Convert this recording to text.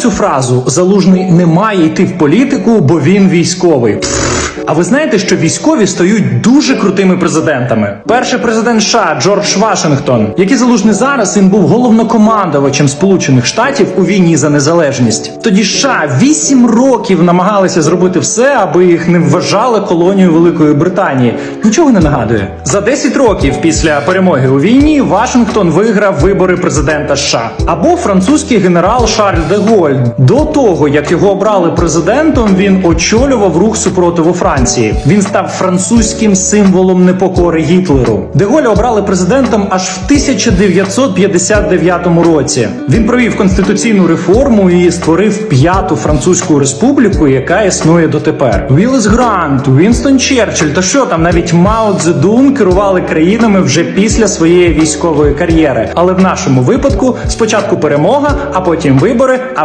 цю фразу Залужний не має йти в політику, бо він військовий. А ви знаєте, що військові стають дуже крутими президентами? Перший президент США Джордж Вашингтон, який залужний зараз, він був головнокомандувачем Сполучених Штатів у війні за незалежність. Тоді США вісім років намагалися зробити все, аби їх не вважали колонією Великої Британії. Нічого не нагадує. За 10 років після перемоги у війні Вашингтон виграв вибори президента США. Або французький генерал Шарль де Голь. До того як його обрали президентом, він очолював рух супротиву Франції. Він став французьким символом непокори Гітлеру. Де Голля обрали президентом аж в 1959 році. Він провів конституційну реформу і створив п'яту французьку республіку, яка існує дотепер. Вілес Грант, Вінстон Черчилль та що там навіть Мао Цзедун керували країнами вже після своєї військової кар'єри. Але в нашому випадку спочатку перемога, а потім вибори, а